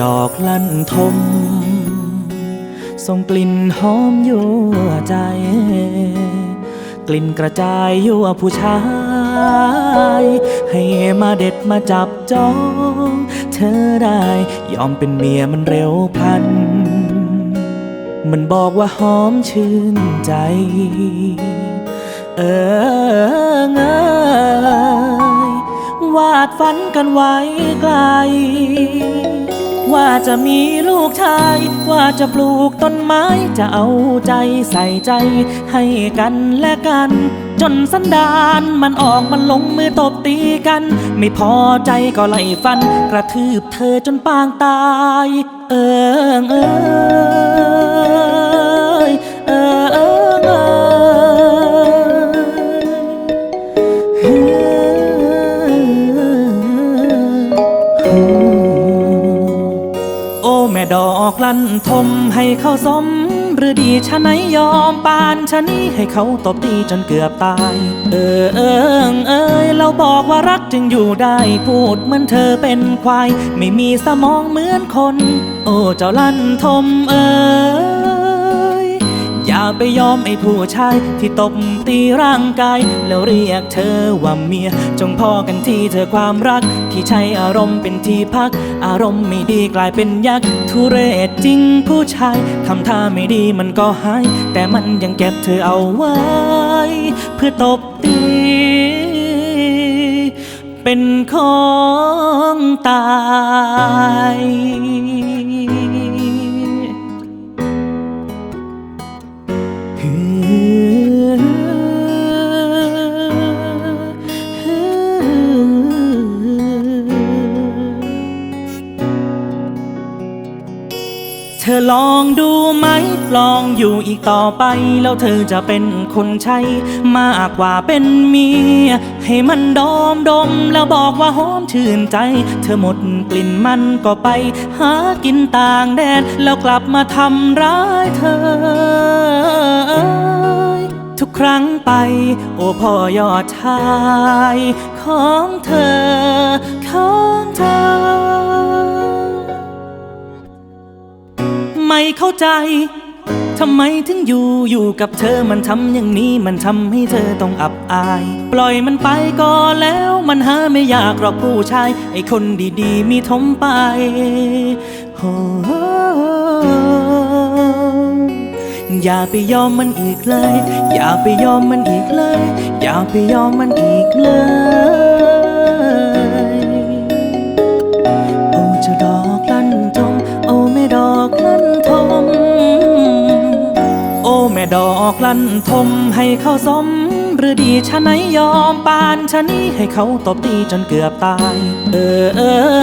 ดอกลั่นทมส่งกลิ่นหอมยั่วใจ กลิ่นกระจายยั่วผู้ชาย ให้มาเด็ดมาจับจอง เธอได้ยอมเป็นเมียมันเร็วพลัน มันบอกว่าหอมชื่นใจ เออเงยวาดฝันกันไว้ไกล ว่าจะมีลูกชาย ว่าจะปลูกต้นไม้จะเอาใจใส่ใจ ให้กันและกัน จนสันดานมันออกมันลงมือตบตีกัน ไม่พอใจก็ไล่ฟัน กระทืบเธอจนปางตาย เออเออ ดอกลั่นทมให้เขาสม หรือดีชะไหนยอมปานชะนี้ให้เขาตบตีจนเกือบตาย เออเออเอยเราบอกว่ารักจึงอยู่ได้พูดเหมือนเธอเป็นควาย ไม่มีสมองเหมือนคน โอ้เจ้าลั่นทมเอย อย่าไปยอมไอ้ผู้ชาย ที่ตบตีร่างกาย แล้วเรียกเธอว่าเมีย จงพอกันที่เธอความรัก ที่ใช้อารมณ์เป็นที่พัก อารมณ์ไม่ดีกลายเป็นยักษ์ทุเรศจริงผู้ชายทำท่าไม่ดีมันก็หาย แต่มันยังเก็บเธอเอาไว้ เพื่อตบตี เป็นของตาย เธอลองดูไหม ลองอยู่อีกต่อไป แล้วเธอจะเป็นคนใช้ มากกว่าเป็นเมีย ให้มันดมดม แล้วบอกว่าหอมชื่นใจ เธอหมดกลิ่นมันก็ไป หากินต่างแดน แล้วกลับมาทำร้ายเธอทุกครั้งไป โอพ่อยอดชาย ของเธอ ของเธอ ไม่เข้าใจ ทำไมถึงอยู่อยู่กับเธอมันทำอย่างนี้มันทำให้เธอต้องอับอาย ปล่อยมันไปก็แล้วมันหาไม่อยากหรอกผู้ชาย ไอ้คนดีๆ มีทมไปโอ้อย่าไปยอมมันอีกเลย อย่าไปยอมมันอีกเลย อย่าไปยอมมันอีกเลย ม่ดอกลั่นทมให้เขาสม หรือดีชะไหนยอมปานชะนี้ให้เขาตบตีจนเกือบตาย เออเอ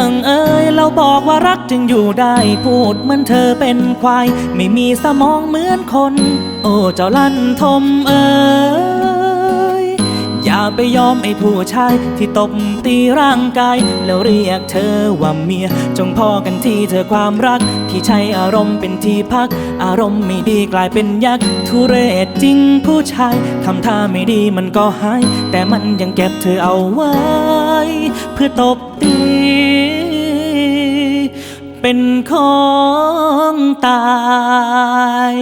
อเอยเราบอกว่ารักจึงอยู่ได้พูดเหมือนเธอเป็นควาย ไม่มีสมองเหมือนคน โอ้เจ้าลั่นทมเอย อย่าไปยอมไอ้ผู้ชาย ที่ตบตีร่างกาย แล้วเรียกเธอว่าเมีย จงพอกันที่เธอความรัก ที่ใช้อารมณ์เป็นที่พัก อารมณ์ไม่ดีกลายเป็นยักษ์ทุเรศจริงผู้ชายทำท่าไม่ดีมันก็หาย แต่มันยังเก็บเธอเอาไว้ เพื่อตบตี เป็นของตาย